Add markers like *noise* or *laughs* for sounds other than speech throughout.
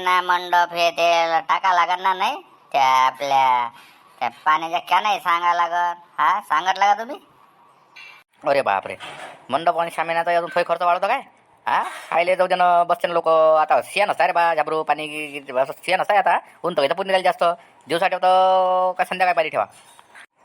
ना मंडप हे ते टाका लागत ना नाही? त्या आपल्या त्या पाण्याच्या क्या नाही सांगा लागत हा सांगत लागा तुम्ही? अरे बापरे. मंडप आणि शामिनाचा अजून थोडी खर्च वाढवतो काय? हा? खायले जाऊ दे ना बसते लोक. आता सिया नसता रे बा झाबरू पाणी असं सिया नसता आता. ऊन तर इथं पूर्ण जास्त. दिवसा ठेवतो का संध्याकाळी पाणी ठेवा.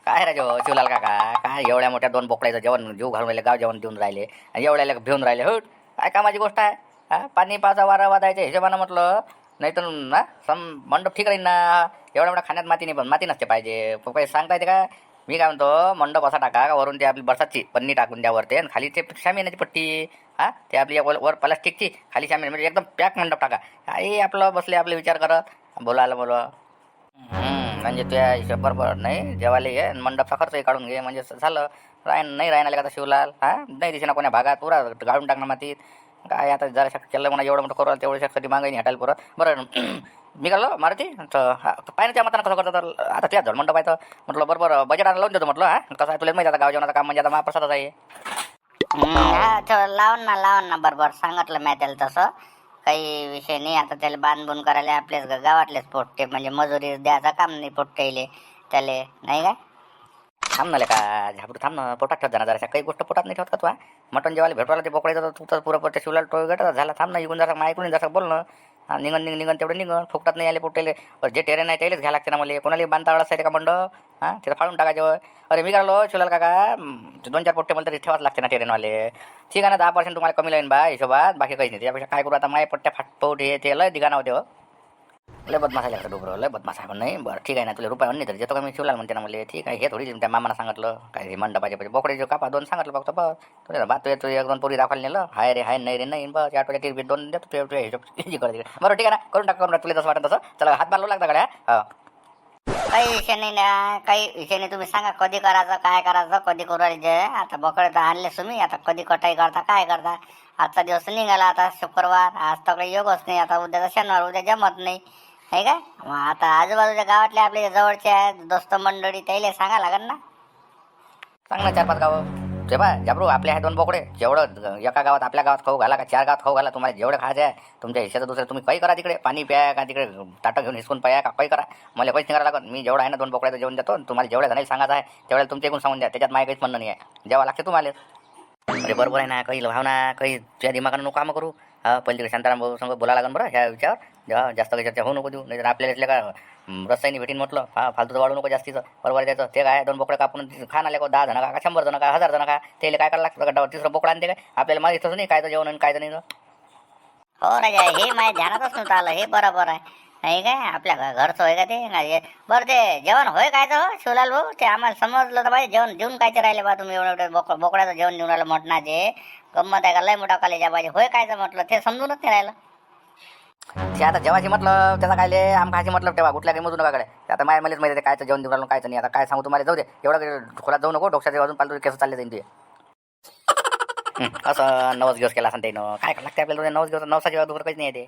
काय राजो शिवलाल काका? काय एवढ्या मोठ्या दोन बोकड्याचं जेवण जीव घालून राहिले गाव जेवण देऊन राहिले. आणि एवढ्याला भिवून राहिले. हट. काय कामाची गोष्ट आहे? हा? पाणी पाचा वारा वाजायच्या हिशोबानं म्हटलं नाही तर ना सम मंडप ठीक राहील ना. एवढ्या मोठ्या खाण्यात माती नाही पण माती नसते पाहिजे. प- काही सांगता येते का? मी काय म्हणतो मंडप असा टाका का वरून ते आपली बरसातची पन्नी टाकून द्या वरते. आणि खाली ते शामियानाची पट्टी हा? ते आपली वर वर प्लास्टिकची खाली शामियाना म्हणजे एकदम पॅक मंडप टाका. आई आपलं बसले आपले विचार करत. बोलायला बोलवा हम्म, म्हणजे तुझ्या हिशोब बरोबर नाही? जेवायला ये आणि मंडपचा खर्चही काढून घे. म्हणजे झालं. राय नाही राहणार का शिवलाल? हा? नाही दिसे ना कोण्या भागात. पुरा गाळून टाकणार मातीत. काय आता जरा शक केलं म्हणा एवढं मोठं करू तेवढं शक्ती मागे नाही हटायला पुरं. बरं *clears throat* मी काढलो मारुती तर हा, पाय ना त्या मताना कसं करतो तर आता त्या झड मंडप आहे तर. म्हटलं बरोबर बजेट लावून देतो म्हटलं हा. कसं आहे तुला माहिती आता गाव जेवणाचं काम म्हणजे आता महाप्रसादच आहे. लावून ना लावून ना बरोबर सांगितलं मी त्याला तसं. काही विषय नाही आता त्याला बांधबून करायला आपलेच गावातलेच पोटते म्हणजे मजुरी द्यायचं काम नाही पोटते त्याले. नाही काय? थांब ना का? झाबरू थांब ना पोटात ठेवत जाणार जरा काही गोष्ट पोटात नाही ठेवत का तू मटण जेवायला भेटवायला ते बोकडायचं तू तर पुरं पडते शिवला टोळ गट झाला. थांब ना इकून जरा ऐकून जसं बोल ना निघन निघ निघन तेवढं निघन. फुकटात नाही आले पोटेले जे टेरेन आहे त्यालाच घ्यायला लागते ना मला. कोणाला बांधता आवडत का मंडप हा तिथं फाळून टाकायचं अरे मी करालो शिवलाल काका दोन चार पोट्टे मला तरी ठेवाच लागते ना टेरेनवाले. ठीक आहे ना दहा पर्सेंट तुम्हाला कमी लाईन बा हिशोबात. बाकी काहीच नाही. त्यापेक्षा काय करू आता माय पट्ट्या फाटपोट हे ते लय दिगाना होते हो. लय बदमाश आहे डोबरं लय बदमाश आहे नाही? बरं ठीक आहे ना तुला रुपये नाही तर देतो का मी? शिवलाल म्हणते ना मला ठीक आहे हे थोडी त्या मामाला सांगितलं. काय हे मंडपाचे पाहिजे बोकडे जो कापा दोन सांगितलं फक्त बस. तुला बात तू एक दोन पोरी दाखवायला नेलं. हाय रे हाय नाही रे नाही बस. आठवड्या टिरबीत दोन देतो तुझ्या तुझ्या हिशोब जी करते बरं ठीक आहे ना करून टाक करून टाक तुला तसं वाटत तसं. चला हात मारलो लागता गड्या. हा. काही विषय नाही ना काही विषय नाही. तुम्ही सांगा कधी करायचं काय करायचं कधी करायचं आता बोकडे तर आणले तुम्ही आता कधी कटाई करता काय करता? आजचा दिवस निघाला आता शुक्रवार. आज तर काही योगच नाही आता उद्याचा शनिवार उद्या जमत नाही. आहे काय? मग आता आजूबाजूच्या गावातले आपले जवळचे आहेत दोस्त मंडळी त्याला सांगा लागेल ना. ना चार पाच गावं. बा जाबरू आपले आहे दोन बोकडे. जेवढं एका गावात आपल्या गावात खाऊ घाला का चार गावात खाऊ घाला तुम्हाला जेवढं खायचं आहे तुमच्या हिशेचं दुसरं तुम्ही काही करा तिकडे. पाणी प्या का तिकडे ताटं घेऊन हिसकून प्या का काही करा. मला पैसे नाही करायला लागत. मी जेवढं आहे ना दोन बोकड्याचं जेवण देतो तुम्हाला जेवढ्या जणांना सांगायचं आहे तेवढ्या तुमच्या एकूण सांगून द्या. त्याच्यात माझ्या काहीच म्हणणं नाही आहे. जेव्हा लागते तुम्हाला. अरे बरोबर आहे ना. काही भावना काही तुझ्या दिमागानं नको कामं करू. हा पहिले तिकडे शांताराम भाऊ संग बोला लागन बरं ह्या विचार जेव्हा जास्त काही चर्चा होऊ नको देऊ. नाही तर आपल्याला इथल्या का हं, रस्त्याने भेटीन म्हटलं. हा फालतूचं वाढू नको जास्तीचं. बरोबर द्यायचं त्याचं ते काय दोन बोकडे कापून खाण आले का दहा जण का शंभर जण का हजार जण का त्याला काय करायला लागतं? गड्डावर तिसरं बोकडा आणते काय? आपल्याला माहिती तसं नाही कायचं जेवण आणि कायचं नाही हो राजा हे माझ्या ध्यानातच नव्हतं आलं. हे बरोबर आहे. नाही काय आपल्या घरचं होय का ते? नाही, बरं ते जेवण होय काय तर हो शिवलाल भाऊ? ते आम्हाला समजलं तर पाहिजे. जेवण देऊन काय ते राहिले बा तुम्ही एवढं एवढं बोक बोकड्याचं जेवण देऊन राहिलं मटणाचे गंमत आहे का? लय मोठा कॉलेज पाहिजे होय काय तर म्हटलं ते समजूनच नाही राहिलं. ते आता जेवायची म्हटलं त्याचा काय ले आम खायची म्हटलं तेव्हा कुठल्या काही मजून नकाकडे आता माय मलाच माहिती कायचं जेवण देऊन राहिलो कायचं नाही. आता काय सांगू तुम्हाला जाऊ दे. एवढं खोलात जाऊ नको डोक्याचे अजून पालतू केस चालले जाईन ते. हं, असं नवस दिवस केला असं त्यानं काय लागते आपल्याला नवस दिवस नवसाच्या दुसरं काहीच नाही ते.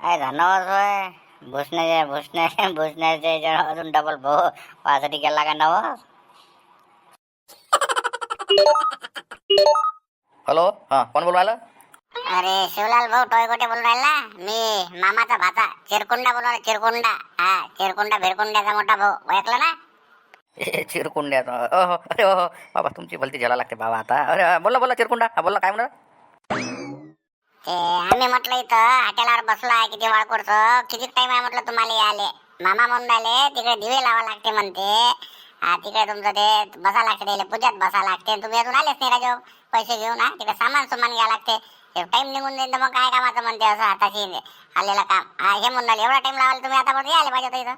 काय धन्यवाद होय. भुसण्याचे भुसण्या भुसण्याचे अजून डबल भो वासाठी गेला का नवस? *laughs* हॅलो हां कोण बोलू राहिलं? अरे शिवलाल भाऊ टोय कोटे बोलून राहिला मी मामाचा भाचा चिरकुंडा बोलू राहिला चिरकुंडा. हा चिरकुंडा भिरकुंड्याचा मोठा भाऊ. ओळखला ना? अहो अरे हो बाबा तुमची भलती झेला लागते बाबा आता. अरे बोला बोला चिरकुंडा. हा बोला काय म्हणा ते आम्ही म्हटलं इथं हॉटेलवर बसलो आहे किती वाळकोडचं. किती टाइम आहे म्हटलं तुम्हाला याले मामा म्हणून राहिले तिकडे दिवे लावा लागते म्हणते. हा तिकडे तुमचं ते बसा लागते त्याला पूजात बसा लागते. तुम्ही अजून आलेच नाही राजो पैसे घेऊन हा तिकडे सामान सुमान घ्या लागते. टाइम निघून जाईल तर मग काय कामाचं म्हणते असं हाताशी आलेलं काम. हा हे म्हणून राहिले एवढा टाइम लावायला तुम्ही आतापर्यंत यायला पाहिजे इथं.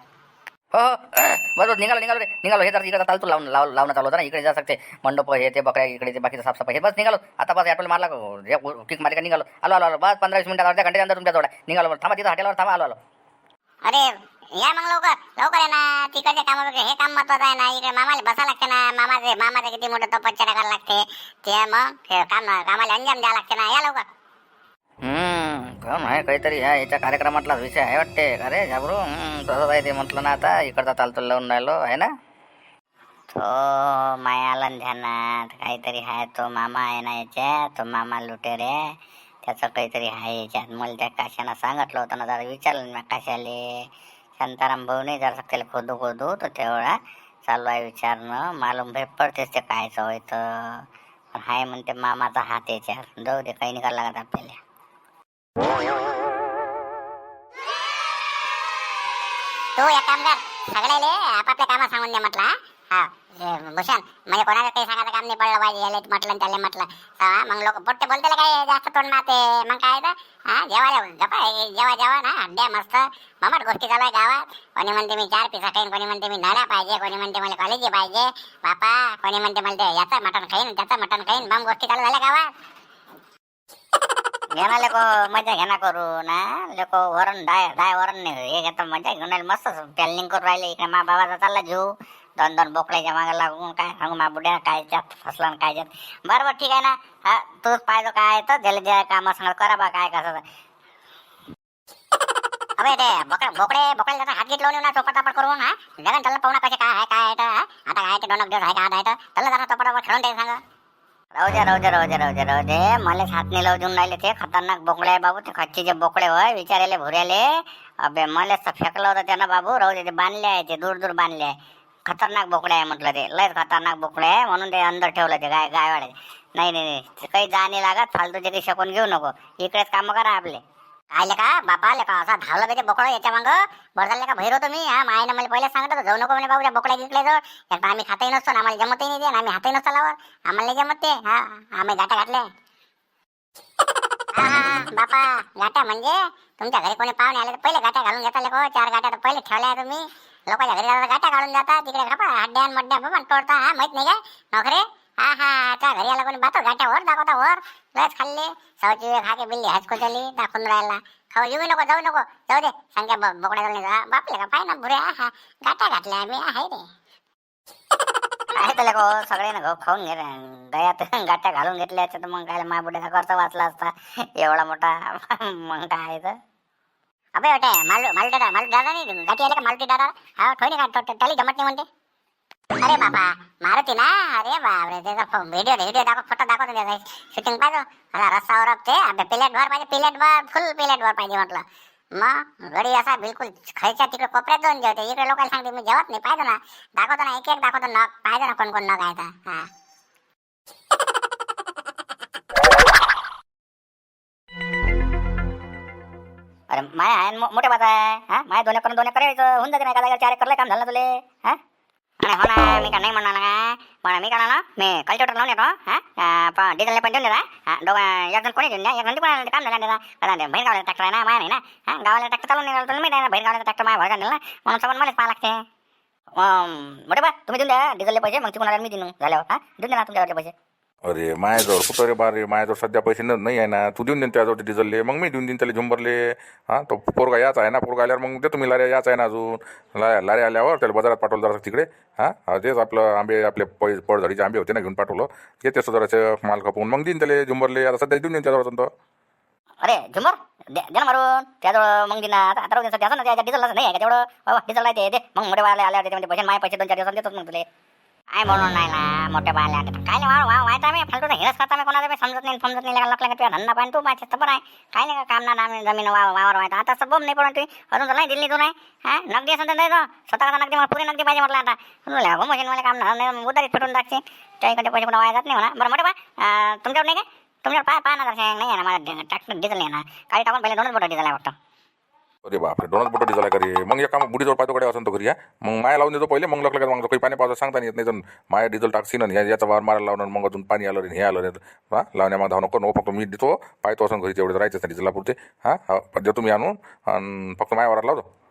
हो हो. *clears throat* बरोबर निघालो निघालो रे. निघालो. हे तर इकडे चालतो लावून लाव लावणं चालू होतं ना. इकडे जा सकते. मंडप हे ते बकऱ्या इकडे ते बाकीचं साफसफाई हे. बस निघालो. आता बस ॲटोला मारला किक मारी का? निघालो. आलो आलो आलो. बस पंधरा वीस मिनिटात अर्ध्या घंट्यानंतर तुमच्या जोडा निघालो. थांबा तिथं हॉटेलवर थांबा. आलो आलो. अरे या मग लवकर. लवकर आहे ना. तिकडच्या कामापेक्षा हे काम महत्वाचं आहे ना. इकडे मामाला बसा लागते ना. मामाचे मामाचे किती मोठं तपश्चर्या करायला लागते. ते मग हे काम कामाला अंजाम द्यावं लागते ना. या लवकर. हम्म कोण आहे काहीतरी. ह्या याच्या कार्यक्रमातला विषय आहे वाटते. का रे घाबरू. हम्म, तसंच आहे ते म्हटलं ना आता. इकडचा चालतो लावून राहिलो. आहे ना? तो मायाला ध्यानात काहीतरी आहे. तो मामा आहे ना याच्या. तो मामा लुटे रे त्याचं काहीतरी आहे याच्यात. मला त्या काशानं सांगितलं होतं ना. जरा विचारलं ना काशाले. शांताराम भाऊने जर त्याला खोदू खोदू. तर तेवढा चालू आहे विचारणं. मालूम भाई पडतेच ते कायचं होय तर हाय म्हणते मामाचा हात याच्यावर. जाऊ दे काही निघायला लागत आपल्याला. तू एक काम कर. सगळ्याले आपापल्या कामात सांगून दे म्हटलं हा? भूषण म्हणजे कोणाला काही सांगायचं काम नाही पडलं पाहिजे याले म्हटलं त्याला म्हटलं. तर मग लोक पोट्टे बोलते काय जास्त तोंड माते मग काय तर हा जेवायला गप्पा जेवा जेवा ना. अड्ड्या मस्त. ममट गोष्टी चालू आहे गावात. कोणी म्हणते मी चार पिसा खाईन कोणी म्हणते मी नड्या पाहिजे कोणी म्हणते मला कॉलेज पाहिजे. बापा कोणी म्हणते मला याचं मटण खाईन त्याचं मटण खाईन. मग गोष्टी चालू झाल्या गावात. घेणा लोक मजा घेणा करू ना लोक वरण डाय डाय वरण नाही. हे घेतो मजा घेऊन मस्त प्लॅनिंग करून राहिले. इकडे मा बाबाचा चालला जीव. दोन दोन बोकड्याच्या मागे लागून काय सांगू मा बुड्या काय जात फसला न काय जात। बरोबर ठीक आहे ना? हा तूच पाहिजे काय तर त्याला जे काम सांग करा बा काय कसं अबे ते बोकडे बोकडे बोकडे जरा हात घेतलो ना चोपटापट करून हा? जगन त्याला पाहुणा कसे काय आहे काय आहे? आता काय ते दोन दिवस आहे का आहे तर त्याला जरा चोपटापट खेळून दे सांग राहू दे राहू दे राहू दे राहू दे राहू दे मलाच हात नाही लावून राहिले ते खतरनाक बोकडे आहे बाबू, ते खच्चीचे बोकडे होय विचारायले भुऱ्याले अबे तर फेकलं होतं त्यानं बाबू राहू दे ते बांधले आहे ते दूर दूर बांधले आहे खतरनाक बोकडे आहे म्हटलं ते. लयच खतरनाक बोकडे आहे म्हणून ते अंदर ठेवलं ते गाय गायवाडे. नाही नाही नाही. काही जा नाही लागत फालतूचे काही शकून घेऊ नको. इकडेच काम करा आपले. काय का? बापा का? असा धावला पाहिजे बोकडा याच्या मांग? बरं झालं का? भैर होतो मी हा मायनं मला पहिले सांगत जाऊ नको म्हणे बाबू त्या बोकड्या जवळ. एकदा आम्ही खातही नसतो ना आम्हाला जमतही नाही ते आम्ही हातही नसतो लावर आम्हाला नाही जमत ते. हा आम्ही गाठा घातल्या. बापा गाठ्या म्हणजे? तुमच्या घरी कोणी पाहुणे आले तर पहिले गाठ्या घालून घेता लोक हो? चार गाठ्या तर पहिले ठेवल्या तुम्ही. लोकांच्या घरी जातात गाठ्या घालून जातात तिकडे खपा हड्ड्या मड्ड्या बघून तोडता हा माहीत नाही का नोकरे? हा हा त्या घरी आला कोणी बातो गाठ्या वर दाखवता वर. लस खाल्ले. सवची खाके बिल्ली हाचको झाली दाखवून राहिला. खाऊ येऊ नको जाऊ नको. जाऊ दे सांगा बोकड्या जाऊन जा. बापले का पाय ना बुरे हा हा. गाठ्या घातल्या आम्ही आहे रे. लेको सगळे ना गहू खाऊन घे दयात गाठ्या घालून घेतल्या तर मग काय माय बुड्याचा खर्च वाचला असता. एवढा मोठा मग काय तर. अबे बेटे माल मालू दादा नाही गाठी आले का मालती दादा? हा ठेवणे का त्याला जमत नाही म्हणते. अरे बाबा मारुती ना अरे बापरे त्याचा व्हिडिओ व्हिडिओ दाखव फोटो दाखवतो त्याचा. शूटिंग पाहिजे. आता रस्त्यावर ते अबे प्लेट वर पाहिजे प्लेट वर फुल प्लेट वर पाहिजे म्हटलं. मग गडी असा बिलकुल खायच्या तिकडे कोपऱ्यात जाऊन जेवते. इकडे लोकांना सांगते मी जेवत नाही. पाहिजे ना. दाखवतो ना एक एक दाखवतो नग. पाहिजे ना कोण कोण नग आहे हा. अरे माया आहे मो- मोठे बाबा आहे हा? माया दोन्ही करून दोन्ही करायचं होऊन जाते ना का चार करलं काम झालं ना तुले हा? आणि हो ना मी का नाही म्हणणार ना पण मी का ना मी कल्चर लावून येतो हा? डिझेल पण देऊन देता हा? एक जण कोणी देऊन द्या एक जण कोणाला काम झालं देता कारण बहीण गावाला ट्रॅक्टर आहे ना माया नाही ना हा? गावाला ट्रॅक्टर चालून नाही तुला माहिती आहे ना बहीण गावाला ट्रॅक्टर माया भरगा दिला म्हणून सगळं मलाच पाहा लागते. मोठे बा तुम्ही देऊन द्या डिझेलले पैसे मग तिकडून मी देऊन झाल्यावर हा? देऊन द्या ना तुमच्याकडे पैसे. अरे माझ्याजवळ कुठं रे बारे माझ्याजवळ सध्या पैसे न- नाही आहे ना. तू देऊन देईन त्याजवळ ते डिझेलले मग मी देऊन देईन त्याला झुंबरले. हा तो पोरगा याच आहे ना. पोरगा आल्यावर मग देतो मी लारे याच आहे ना अजून. ला लारे आल्यावर त्याला बाजारात पाठवलं जरा तिकडे. हां हा, तेच आपलं आंबे आपले पै पडझडीचे आंबे होते ना घेऊन पाठवलं. येते असं जराचं माल खपवून. मग देईन त्याला झुंबरले. आता सध्या देऊन देईन त्याजवळ तो अरे झुमर दे दे ना मारून. त्याजवळ मग दिना आता आता सध्या. असं ना त्याच्या डिझेल नाही आहे का तेवढं? बाबा डिझेल नाही ते. दे. मग मोठे वाले आल्या त्याच्यामध्ये पैसे माझे पैसे दोन चार दिवसात देतोच मग तुले. काय बनवून नाही ना मोठ्या बायला काय नाही वा वाहता मी. फालतू तर हिरस खाता मी कोणाला बी समजत नाही समजत नाही लागला तुझ्या धंदा पण तू माझ्या तर बरं आहे. काय नाही का काम ना आम्ही जमीन वा वावर व्हायचा आता असं बोम नाही पडून तुम्ही अजून तर नाही दिल्ली तू नाही. हा? नगदी असं तर नाही तो नगदी मला पुरी नगदी पाहिजे म्हटलं आता. म्हणलं हो मशीन मला काम नाही उदारीत फेटून टाकते त्याकडे पैसे पण वाया जात नाही म्हणा. बरं मोठे बा तुमच्यावर नाही काय तुमच्यावर पाय पाय ना नाही आहे ना माझा ट्रॅक्टर डिझेल नाही ना काही टाकून पहिले दोनच बोटं डिझेल आहे वाटतं अरे बापरे दोनच बोटं डिझेल आहे घरी. मग एका काम बुडीजवळ पाहतो कडे असं तो घरी या मग माया लावून देतो पहिले मग लागलं मग काही पाणी पावसा सांगता नाही येत नाही तर माया डिझेल टाकसीन आणि याचा वार मारायला लावणार मग अजून पाणी आलं नाही हे आलं नाही हां लावण्या मग धाव नको नको फक्त मी देतो पाहतो असं घरी तेवढे राहायचं नाही डिझेलला पुरते. हां हा, देतो मी आणून आणि फक्त माया वारात लावतो.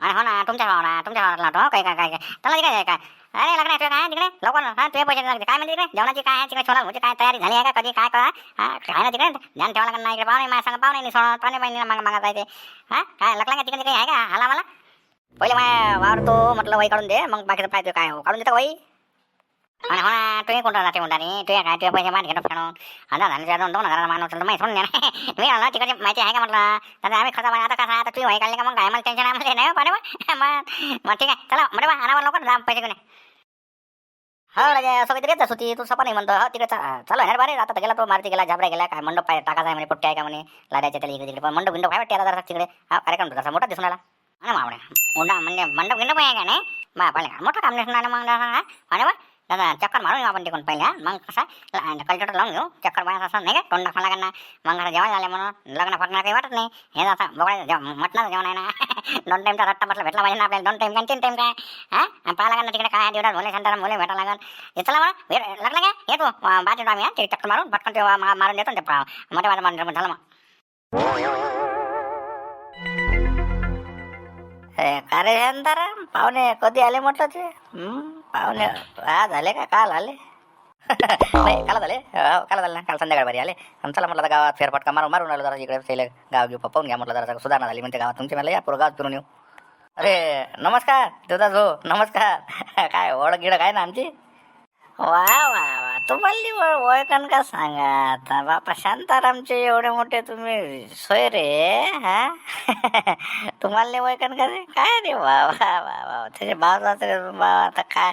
अरे हो ना तुमच्या भाव ना तुमच्या भावनात लावतो काय काय काय काय? त्याला काय काय अरे लग्न आहे काय तिकडे? लवकर हा तुझे पैसे लागते काय म्हणजे तिकडे जेवणाची काय आहे? तिकडे छोला म्हणजे काय तयारी झाली आहे का? कधी? काय करा हा काय ना तिकडे ध्यान ठेवा लागणार नाही इकडे. पाहुणे माझ्या सांग पाहुणे नाही सोडा. पाणी पाणी मागा मागा जायचे. हा काय? लग्न तिकडे काही आहे का? हाला मला? पहिले माझ्या वावर तो म्हटलं वही काढून दे. मग बाकीचं पाहिजे काय हो. काढून देता वही. आणि हो ना तुम्ही कोणता जाते म्हणता नाही तुझ्या काय तुझ्या पैसे मार घेतो फेडून? आता झाले दोन दोन हजार मान तर माहिती सोडून *laughs* मी आला तिकडे माहिती आहे का म्हटलं? तर आम्ही खर्च आता कसा आता तुम्ही वही काढली का मग काय? मला टेन्शन आहे नाही पाणी *laughs* मग ठीक आहे चला म्हणजे बा आणावर लवकर जा पैसे घेऊन ये. हो राजा असं काहीतरी येतच होती तू सपा नाही म्हणतो. हो तिकडे चालू आहे ना बारे. आता गेला तो मारती गेला झाबरा गेला काय मंडप पाय टाकायचा म्हणे पोट्टी आहे का म्हणे? लाद्याच्या त्याला इकडे तिकडे. पण मंडप गिंडप काय वाटते आता जरा तिकडे? हा कार्यक्रम तर तसा मोठा दिसून आला हा ना मावडे मोठा म्हणजे मंडप गिंडप आहे का नाही? बा पाहिलं मोठं काम दिसून आलं मग आणि बा दादा चक्कर मारून येऊ आपण तिकडून पहिल्या. मग कसं कल्चर लावून घेऊ. चक्कर बाय असं नाही का तोंड दाखवा लागणार मग आता जेवण झाले म्हणून लग्न फटणार काही वाटत नाही. हे असं बघायचं जेवण मटणाचं जेवण आहे ना. *laughs* दोन टाईमचा रट्टा बसला भेटला पाहिजे ना आपल्याला. दोन टाईम काय तीन टाईम काय? हा? आणि पाहा लागणार तिकडे काय दिवस मुले सेंटर मुले भेटा लागेल. हे चला बरं. वेळ लागला काय? येतो बाजूला आम्ही ते चक्कर मारून पटकन ते मारून देतो ते मोठ्या मारून झालं मग. का रे पाहुणे कधी आले म्हटलं ते? हं? पाहुणे आज आले का? काल आले. *laughs* नाही काल झाले हो, काल झाले ना. काल संध्याकाळी बारी आले चला म्हटलं गावात फेरफटका मारून मारून आलो जरा इकडे पहिले गाव घेऊ पाहून घ्या म्हटलं जरा. सुधारणा झाली म्हणते गावात. तुमची मला या पुरं गावात फिरून येऊ. अरे नमस्कार देवदास हो नमस्कार. *laughs* काय ओळख गिळख आहे ना आमची? वा वा. तुम्हाला ओळखन का सांगा? आता बापा शांतारामचे एवढे मोठे तुम्ही सोय रे हा? *laughs* तुम्हाला ओळखन का रे काय रे बाबा बाबा त्याचे भाव रे बाबा आता काय?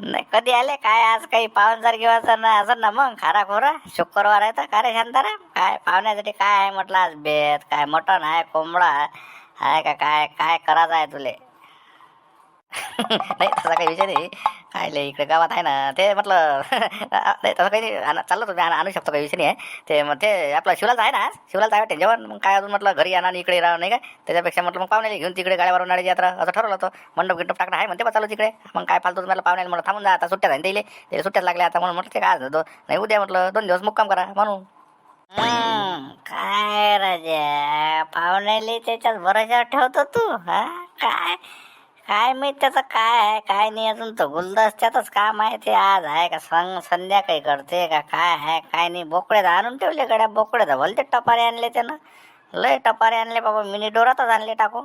नाही कधी आले? काय आज काही पाहुणचार घेवायचं ना असं ना मग खारा खोरा? शुक्रवार आहे तर का रे शांताराम? काय पाहुण्यासाठी काय आहे म्हटलं आज बेत काय मटण आहे कोंबडा आहे? का काय? काय करायचं आहे तुले? नाही तसा काही विषय नाही काय लय इकडे गावात आहे ना ते म्हटलं नाही तसं काही नाही चाललं चाललो तुम्ही आणू शकतो काही विषय नाही आहे ते मग ते आपलं शिवलाचं आहे ना आज आहे वाटते जेवण मग काय अजून म्हटलं घरी आणा आणि इकडे राहा नाही काय त्याच्यापेक्षा म्हटलं मग पाहुण्याला घेऊन तिकडे गाड्यावर उन्हाळ्याची यात्रा असं ठरवलं होतं मंडप गिंडप टाकणं आहे म्हणते चालू तिकडे मग काय फालतू तुम्हाला पाहुण्याला म्हटलं थांबून जा आता सुट्ट्या झाल्या त्याला त्याला सुट्ट्याच लागल्या आता म्हणून म्हटलं ते काय दो नाही उद्या म्हटलं दोन दिवस मुक्काम करा म्हणून काय राजा पाहुण्याला त्याच्यात भरोसा ठेवतो तू हा काय काय माहीत त्याचं काय आहे काय नाही अजून तर गुलदस्त्यातच काम आहे ते. आज आहे का संग संध्याकाळी करते का काय आहे काय नाही. बोकडे आणून ठेवले गड्या बोकडे भलते टपारे आणले त्यानं. लय टपारे आणले बाबा मिनी डोरातच आणले टाकू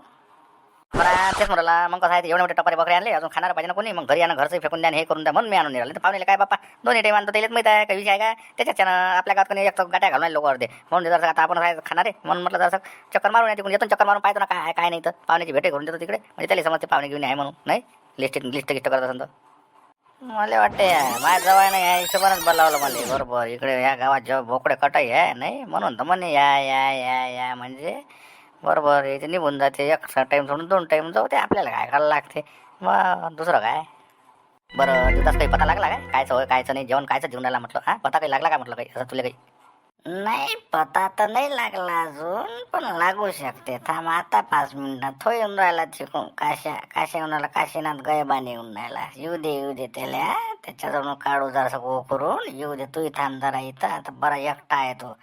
मला तेच म्हणाला मग कसं आहे एवढे मोठे टपारे बकरे आणले अजून खाणार पाहिजे ना कोणी? मग घरी आणा घरचं फेकून द्या आणि हे करून द्या म्हणून मी आणून निघाले तर पाहुणे काय बाप्पा दोन्ही टाईम आणतो त्याला माहिती आहे काही विषय आहे का? त्याच्यात आपल्या गावात कोणी एक गाठ्या गाट्या घालून लोक अर्धे. म्हणून जर आता आपण काय खाणार आहे? म्हणून म्हटलं जरा चक्कर मारून येते येतो चक्कर मारून पाहतो ना काय काय नाही तर. पाहुण्याची भेटे करून देतो तिकडे. म्हणजे त्याला समजते पाहुणे घेऊन आहे म्हणून नाही? लिस्ट लिस्ट गिस्ट करत असेल तर. मला वाटते माझ्या जवळ नाही या हिशोबानच बोलावलं मला. बरोबर इकडे या गावात जेव्हा भोकडे कटाई आहे नाही? म्हणून तर म्हणे या या या या म्हणजे बरोबर इथे निघून जाते एक टाईम सोडून दोन टाईम जाऊ ते आपल्याला काय करायला लागते? मग दुसरं काय? बरं तुझाच काही पता लागला काय? कायचं होय कायचं नाही जेवण कायचं जेवण राहिला म्हटलं हा? पता काही लागला का म्हटलं काही? असं तुला काही? नाही पता तर नाही लागला अजून पण लागू शकते. थांब आता पाच मिनिटात तो येऊन राहिला चिकून काशा काशा येऊन राहिला काशीनाथ गयबाने येऊन राहिला. येऊ दे येऊ दे त्याला. त्याच्याजवळ काढू जरा गो करून येऊ दे तूही थांब जरा इथं. आता बरा एकटा आहे तो.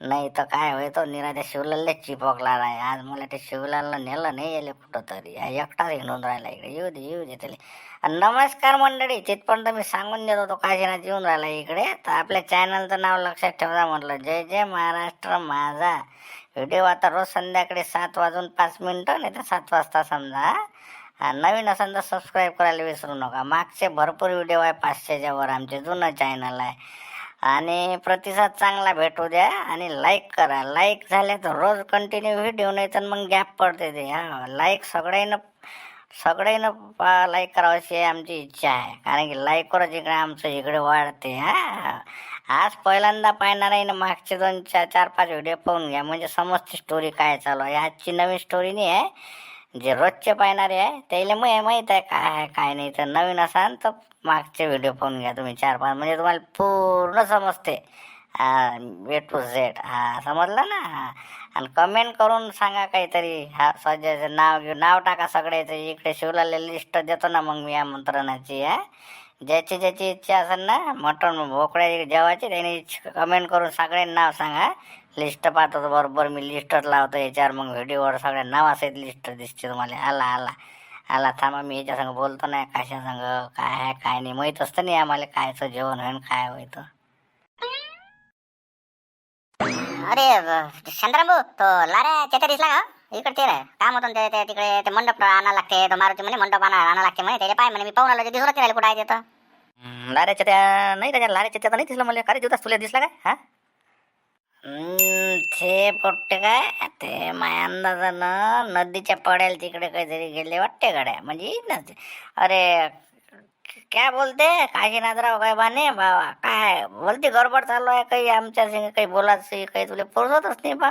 नाही तर काय होय तो निरा त्या शिवलालले चिपकला आहे आज मला ते शिवलालला नेलं नाही येले कुठं तरी एकटाच हिंडून राहिला इकडे. येऊ दे येऊ दे त्याला. आणि नमस्कार मंडळी तिथपर्यंत मी सांगून देत होतो काशीनाथ येऊन राहिला इकडे. तर आपल्या चॅनलचं नाव लक्षात ठेवा म्हटलं. जय जय महाराष्ट्र माझा. व्हिडिओ आता रोज संध्याकाळी सात वाजून पाच मिनटं नाही तर सात वाजता समजा. नवीन असेल तर सबस्क्राईब करायला विसरू नका. मागचे भरपूर व्हिडिओ आहे पाचशेच्या वर. आमचे जुनं चॅनल आहे. आणि प्रतिसाद चांगला भेटू द्या आणि लाईक करा. लाईक झाले तर रोज कंटिन्यू व्हिडिओ नाही तर मग गॅप पडते ते. हा लाईक सगळ्यांना सगळ्यांना लाईक करावं अशी आमची इच्छा आहे. कारण की लाईकवरच इकडे आमचं इकडे वाढते. हा. आज पहिल्यांदा पाहणार आहे ना मागचे दोन चार चार पाच व्हिडिओ पाहून घ्या. म्हणजे समजते स्टोरी काय चालू आहे. आजची नवीन स्टोरी नाही आहे. जे रोजचे पाहणारे आहे त्याला मग माहीत आहे काय आहे काय नाही. तर नवीन असाल तर मागचे व्हिडिओ पाहून घ्या तुम्ही चार पाच. म्हणजे तुम्हाला पूर्ण समजते. ए टू झेड हा समजलं ना? हा आणि कमेंट करून सांगा काहीतरी. हा सध्याचं नाव घेऊ. नाव टाका सगळ्याचं. इकडे शिवलाला लिस्ट देतो ना मग मी आमंत्रणाची हा? ज्याची ज्याची इच्छा असेल ना मटण भोकड्या जेवायची त्याने कमेंट करून सगळे नाव सांगा. लिस्ट पाहतो तर बरोबर मी लिस्टच लावतो याच्यावर. मग व्हिडिओवर सगळ्या नावासहित लिस्ट दिसते तुम्हाला. आला आला. आला थांबा मी याच्या संग बोलतो नाही. कशा संग काय आहे काय नाही. माहीत असतं नाही आम्हाला कायचं जेवण होईन काय होईत. अरे चंद्रभाऊ तो लाऱ्या चेता दिसला का? इकडे ते रे काम होतं ते ते तिकडे ते मंडप आणा लागते. तो मारुती म्हणे मंडप आणा आणा लागते म्हणे. त्याला पाय म्हणे मी पाहून आलो ते दिसलं राहिले कुठं आहे हम्म, लाऱ्याच्या त्या नाही त्याच्या लाऱ्याच्या त्या तर नाही दिसलं मला. का रे देवदास तुला दिसला काय? हा? ते पोट्ट काय? ते माया अंदाजानं नदीच्या पड्याला तिकडे काहीतरी गेले वाटते गाड्या. म्हणजे नसते अरे काय बोलते? काशीनाथराव काय बाने? बाबा काय? बोलते गडबड चालू आहे काही आमच्या संग काही बोलायचं काही तुला पोरसतच नाही बा.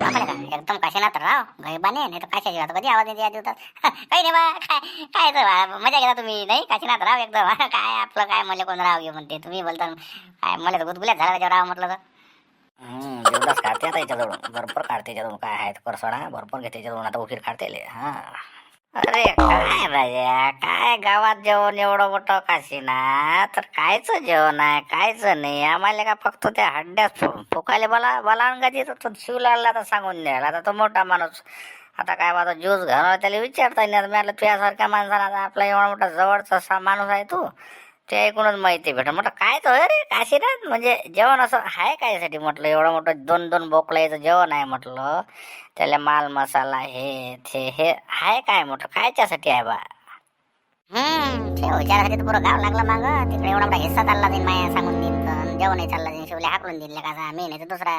एकदम काशीनाथ राव. गैबाने नाही तर काशाची आता कधी आवाज नाही देतात काही नाही बा काय काय तर मजा घेता तुम्ही नाही? काशीनाथ राव एकदम. *laughs* काय आपलं काय मला कोण राव घे म्हणते? तुम्ही बोलता काय मला तर गुदगुल्यात झाला त्याच्यावर राव म्हटलं तर. हम्म, काढते आता याच्याजवळून. भरपूर काढते याच्याजवळून. काय आहे करसोडा भरपूर घेते याच्याजवळून. आता उशीर काढते ले. हा. अरे काय राजा काय गावात जेवण एवढं मोठं काशीना? तर कायच जेवण आहे? कायच नाही? आम्हाला का फक्त त्या हड्ड्यात फु- फुकायला बोला बोलावून का तो शिवलालला आता सांगून द्यायला. आता तो मोठा माणूस. आता काय माझा ज्यूस घालून त्याला विचारता येणार मी म्हटलं तुझ्यासारख्या माणसाला. आता आपला एवढा मोठा जवळचा माणूस आहे तू. ते ऐकूनच माहिती भेट म्हटलं काय तो? अरे काशीनाथ म्हणजे जेवण असं आहे कायसाठी म्हटलं एवढं मोठं दोन दोन बोकलायचं जेवण आहे म्हटलं. त्याला माल मसाला हे ते हे आहे काय म्हटलं कायच्यासाठी आहे बा? हम्म ते विचारासाठी तर पुरं गाव लागलं माग. तिकडे एवढा मोठा हिस्सा चालला नाही माया सांगून जेवणही चालला देईन शिवले हाकलून दिले का मी नाही तर दुसरा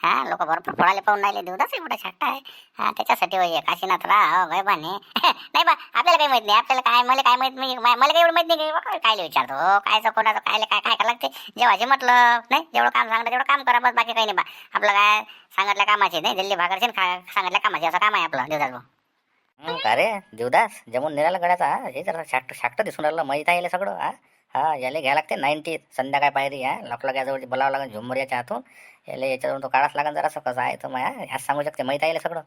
हा लोक भरपूर फळाले पाहून राहिले देवदास मोठा छट्टा आहे? हा त्याच्यासाठी वय काशीनाथ राव हो, बाने. *laughs* नाही बा आपल्याला काही माहीत नाही आपल्याला काय मला काय माहीत नाही मला काही एवढं माहीत नाही की बा, काय विचारतो हो, कायचं कोणाचं काय काय काय करायला लागते? जेव्हाचे म्हटलं नाही जेवढं काम सांगतं तेवढं काम करा बस बाकी काही नाही बा. आपलं काय सांगितल्या कामाचे नाही दिल्ली भाकरचे न सांगितल्या कामाचे असं काम आहे आपलं देवदास भाऊ हं, देवदास जमून निघाला गडाचा हे जरा शाक्त शाक्त दिसून राहिलं माहीत आहे सगळं हा? हा याला घ्यायला लागते नाईन्टी संध्याकाळ पायरी हा लॉकला बोलावं लागेल झुंबर याच्या हातून. याला याच्यावरून तो काढाच लागेल जरा कसं आहे तर माया ह्याच सांगू शकते माहीत आहे सगळं.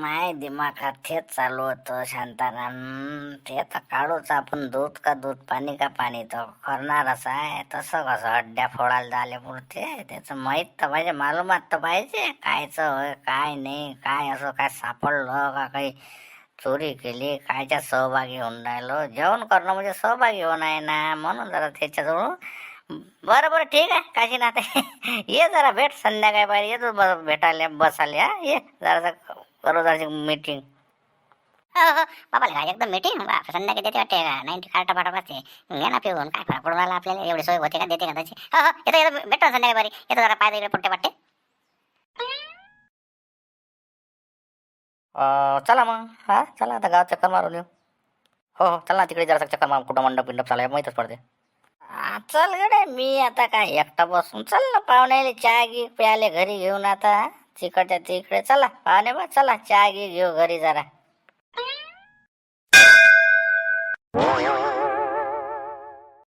माय दिमागात तेच चालू होतं शांताराम. ते तर काढूच आपण दूध का दूध पाणी का पाणी तर करणारच आहे. तसं कसं अड्ड्या फोडायला झाले पुरते. त्याचं माहीत तर पाहिजे मालूमात तर पाहिजे. कायचं होय काय नाही काय असं काय सापडलं का काही. चोरी केली कायच्या सहभागी होऊन राहिलो. जेवण करणं म्हणजे सहभागी होणं आहे ना म्हणून जरा त्याच्याजवळ. बरं बरं ठीक आहे काशी ना ये जरा भेट संध्याकाळी पाहिजे येतो ब- भेटायला बसायला हा? ये जरा करू जराशी मीटिंग हो हो. हो. बाबा काय एकदम मीटिंग संध्याकाळी देते वाटते. का नाही कार्ट पाठवते घे ना पिऊन काय फरक पडून राहिला आपल्याला? एवढी सोय होते का देते का त्याची? हो हो येतो येतो भेटतो संध्याकाळी येतो जरा पाय इकडे पट्टे पट्टे चला मग. हा चला आता गावात चक्कर मारून येऊ हो हो चला ना तिकडे जरा चक्कर मार. कुठं मंडप बिंडप चालाय माहीतच पडते. हा, चल गडे मी आता काय एकटा बसून चल ना पाहुण्याले चहा घे प्याले घरी घेऊन आता तिकडच्या तिकडे चला पाहुणे बा चला चहा घे घेऊ घरी जरा.